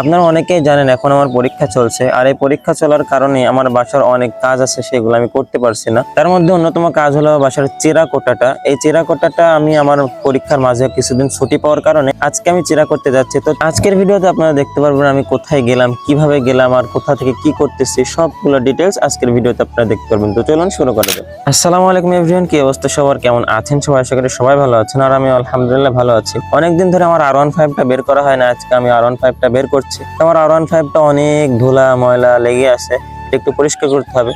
আপনারা অনেকেই জানেন এখন আমার পরীক্ষা চলছে, আর এই পরীক্ষা চলার কারণে আমার বাসার অনেক কাজ আছে, সেগুলো আমি করতে পারছি না। তার মধ্যে অন্যতম কাজ হলো বাসার চিরা কোটাটা এই চিরা কোটাটা আমি আমার পরীক্ষার মাঝে কিছুদিন ছুটি পাওয়ার কারণে আজকে আমি চিরা করতে যাচ্ছি। তো আজকের ভিডিওতে আপনারা দেখতে পারবেন আমি কোথায় গেলাম, কীভাবে গেলাম, আর কোথা থেকে কি করতেছি, সবগুলো ডিটেলস আজকের ভিডিওতে আপনারা দেখতে পারবেন। তো চলুন শুরু করা যাক। আসসালামু আলাইকুম এভরিওয়ান কি অবস্থা সবার? কেমন আছেন সবাই? আশা করি সবাই ভালো আছেন, আর আমি আলহামদুলিল্লাহ ভালো আছি। অনেকদিন ধরে আমার আর ওয়ান ফাইভটা বের করা হয় না, আজকে আমি আর ওয়ান ফাইভটা বের করছি। আমার আর ওয়ান ফাইভটা অনেক ধুলা ময়লা লেগে আছে একটু পরিষ্কার করতে হবে।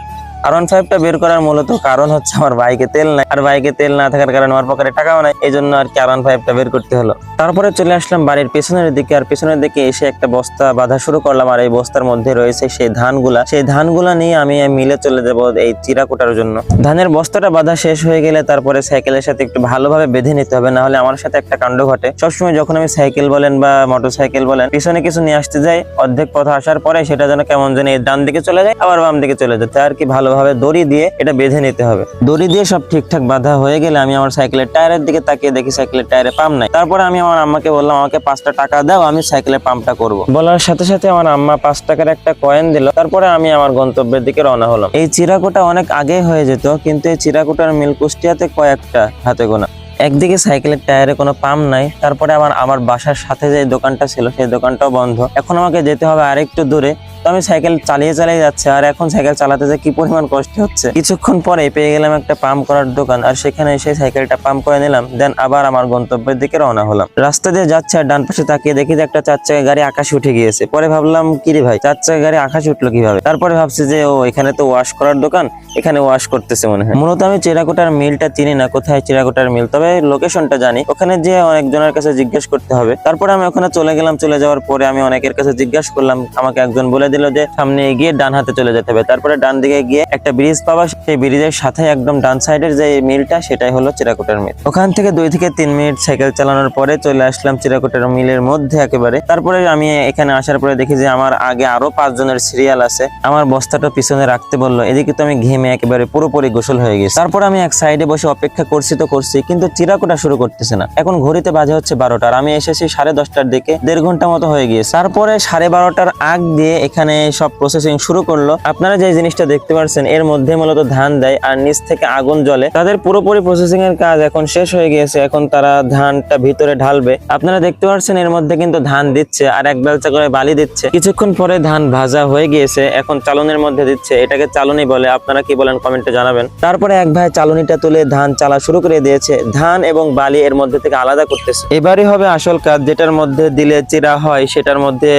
আর ফাইভটা বের করার মূলত কারণ হচ্ছে আমার বাইকে তেল নাই। আর বাইকে তেল না থাকার কারণে আমার পকেটে টাকাও নাই, এই জন্য আর কি আর ফাইভটা বের করতে হলো। তারপরে চলে আসলাম বাড়ির পেছনের দিকে, আর পেছনের দিকে এসে একটা বস্তা বাঁধা শুরু করলাম, আর এই বস্তার মধ্যে রয়েছে সেই ধানগুলা। সেই ধানগুলা নিয়ে আমি মিলে চলে যাব এই চিরা কোটার জন্য। ধানের বস্তাটা বাঁধা শেষ হয়ে গেলে তারপরে সাইকেলের সাথে একটু ভালোভাবে বেঁধে নিতে হবে, না হলে আমার সাথে একটা কাণ্ড ঘটে। সবসময় যখন আমি সাইকেল বলেন বা মোটর সাইকেল বলেন, পিছনে কিছু নিয়ে আসতে যাই, অর্ধেক পথ আসার পরে সেটা যেন কেমন যেন ডান দিকে চলে যায়, আবার বাম দিকে চলে যায় আর কি ভালোভাবে দড়ি দিয়ে এটা বেঁধে নিতে হবে। দড়ি দিয়ে সব ঠিকঠাক বাঁধা হয়ে গেলে আমি আমার সাইকেলের টায়ারের দিকে তাকিয়ে দেখি সাইকেলের টায়ারে পাম্প নাই। তারপরে আমি আমার আম্মাকে বললাম, আমাকে পাঁচটা টাকা দাও, আমি সাইকেলের পাম্পটা করব। বলার সাথে সাথে আমার আম্মা পাঁচ টাকার একটা কয়েন দিল। তারপরে আমি আমার গন্তব্যের দিকে রওনা হলাম। এই চিরাকোটা অনেক আগে হয়ে যেত, কিন্তু এই চিরাকোটার মিল কুষ্টিয়াতে কয়েকটা হাতে গোনা। একদিকে সাইকেলের টায়ারে কোনো পাম্প নাই, তারপরে আমার আমার বাসার সাথে যে দোকানটা ছিল, সেই দোকানটাও বন্ধ। এখন আমাকে যেতে হবে আরেকটু দূরে। তো আমি সাইকেল চালিয়ে চালিয়ে যাচ্ছে, আর এখন সাইকেল চালাতে যে কি পরিমাণ কষ্ট হচ্ছে? কিছুক্ষণ পরে পেয়ে গেলাম একটা পাম্প করার দোকান, আর সেখানে এসে সাইকেলটা পাম্প করে নিলাম, দেন আবার আমার গন্তব্যের দিকে রওনা হলাম। রাস্তা দিয়ে যাচ্ছে, আর ডান পাশে তাকিয়ে দেখি যে একটা চার চাকা গাড়ি আকাশে উঠে গিয়েছে। পরে ভাবলাম, কি রে ভাই চার চাকা গাড়ি আকাশে উঠল কীভাবে? তারপরে ভাবছি যে, ও, এখানে তো ওয়াশ করার দোকান, এখানে ওয়াশ করতেছে মনে হয়। মূলত আমি চেরাকোটার মিলটা চিনি না, কোথায় চেরাকোটার মিল, তবে লোকেশনটা জানি। ওখানে যে অনেকজনের কাছে জিজ্ঞেস করতে হবে। তারপরে আমি ওখানে চলে গেলাম, চলে যাওয়ার পরে আমি অনেকের কাছে জিজ্ঞাসা করলাম, আমাকে একজন বলে দিল যে সামনে এগিয়ে ডান হাতে চলে যেতে হবে। তারপরে ডান দিকে গিয়ে একটা ব্রিজ পাবা সেই ব্রিজের সাথে একদম ডান সাইডের যে মিলটা, সেটাই হলো চিরাকোটার মিল। ওখান থেকে দুই থেকে তিন মিনিট সাইকেল চালানোর পরে চলে আসলাম চিরাকোটার মিলের মধ্যে একেবারে। তারপরে আমি এখানে আসার পরে দেখি যে আমার আগে আরও পাঁচ জনের সিরিয়াল আছে। আমার বস্তাটা পিছনে রাখতে বলল, এদিকে তো আমি ঘেমে একেবারে পুরোপুরি গোসল হয়ে গেছি। তারপর আমি এক সাইডে বসে অপেক্ষা করছি তো করছি, কিন্তু চিরাকোটা শুরু করতেছে না। এখন ঘড়িতে বাজে হচ্ছে বারোটার আমি এসেছি সাড়ে দশটার দিকে, দেড় ঘণ্টা মতো হয়ে গিয়েছে। তারপরে সাড়ে বারোটার আগ দিয়ে এখানে সব প্রসেসিং শুরু করল। আপনারা যে জিনিসটা দেখতে পাচ্ছেন এর মধ্যে মূলত ধান দেয় আর নিচ থেকে আগুন জ্বলে। তাদের পুরোপুরি প্রসেসিং এর কাজ এখন শেষ হয়ে গিয়েছে। এখন তারা ধানটা ভিতরে ঢালবে। আপনারা দেখতে পাচ্ছেন এর মধ্যে কিন্তু ধান দিচ্ছে আর এক বেলচা করে বালি দিচ্ছে। কিছুক্ষণ পরে ধান ভাজা হয়ে গিয়েছে। এখন চালনের মধ্যে দিচ্ছে। এটাকে চালনি বলে। আপনারা কি বলেন কমেন্টে জানাবেন। তারপরে এক ভাই চালনিটা তুলে ধান চালা শুরু করে দিয়েছে। ধান এবং বালি এর মধ্যে থেকে আলাদা করতেছে। এবারই হবে আসল কাজ। যেটার মধ্যে দিলে চিরা হয়, সেটার মধ্যে